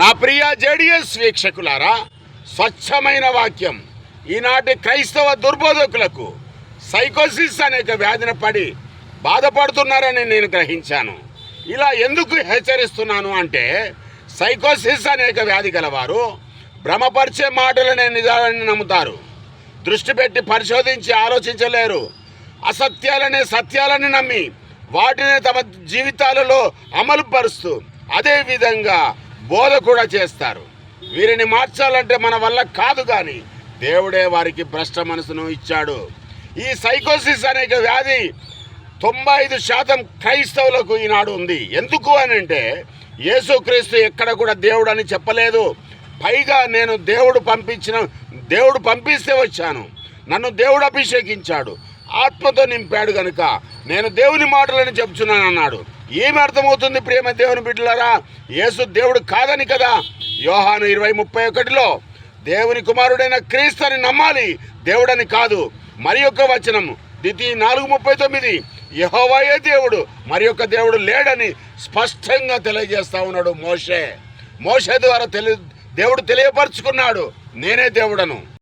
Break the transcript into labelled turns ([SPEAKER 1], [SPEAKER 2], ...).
[SPEAKER 1] నా ప్రియ జేడిఎస్ వీక్షకులారా స్వచ్ఛమైన వాక్యం. ఈనాటి క్రైస్తవ దుర్బోధకులకు సైకోసిస్ అనేక వ్యాధిన పడి బాధపడుతున్నారని నేను గ్రహించాను. ఇలా ఎందుకు హెచ్చరిస్తున్నాను అంటే సైకోసిస్ అనేక వ్యాధి గలవారు భ్రమపరిచే మాటలనే నిజాలని నమ్ముతారు. దృష్టి పెట్టి పరిశోధించి ఆలోచించలేరు. అసత్యాలనే సత్యాలని నమ్మి వాటిని తమ జీవితాలలో అమలుపరుస్తూ అదేవిధంగా బోధ కూడా చేస్తారు. వీరిని మార్చాలంటే మన వల్ల కాదు కానీ దేవుడే వారికి భ్రష్ట మనసును ఇచ్చాడు. ఈ సైకోసిస్ అనే వ్యాధి తొంభై ఐదు శాతం క్రైస్తవులకు ఈనాడు ఉంది. ఎందుకు అని అంటే యేసుక్రీస్తు ఎక్కడ కూడా దేవుడు అని చెప్పలేదు. పైగా నేను దేవుడు పంపించిన దేవుడు పంపిస్తే వచ్చాను. నన్ను దేవుడు అభిషేకించాడు. ఆత్మతో నింపాడు కనుక నేను దేవుని మాటలని చెప్తున్నాను అన్నాడు ఏమి అర్థమవుతుంది ప్రేమ దేవుని బిడ్డలారా? యేసు దేవుడు కాదని కదా? యోహాను ఇరవై ముప్పై ఒకటిలో దేవుని కుమారుడైన క్రీస్తుని నమ్మాలి దేవుడని కాదు. మరి యొక్క వచనం దితి నాలుగు ముప్పై తొమ్మిది యహోవాయే దేవుడు మరి యొక్క దేవుడు లేడని స్పష్టంగా తెలియజేస్తా ఉన్నాడు మోషే. మోషే ద్వారా తెలి దేవుడు తెలియపరుచుకున్నాడు నేనే దేవుడను.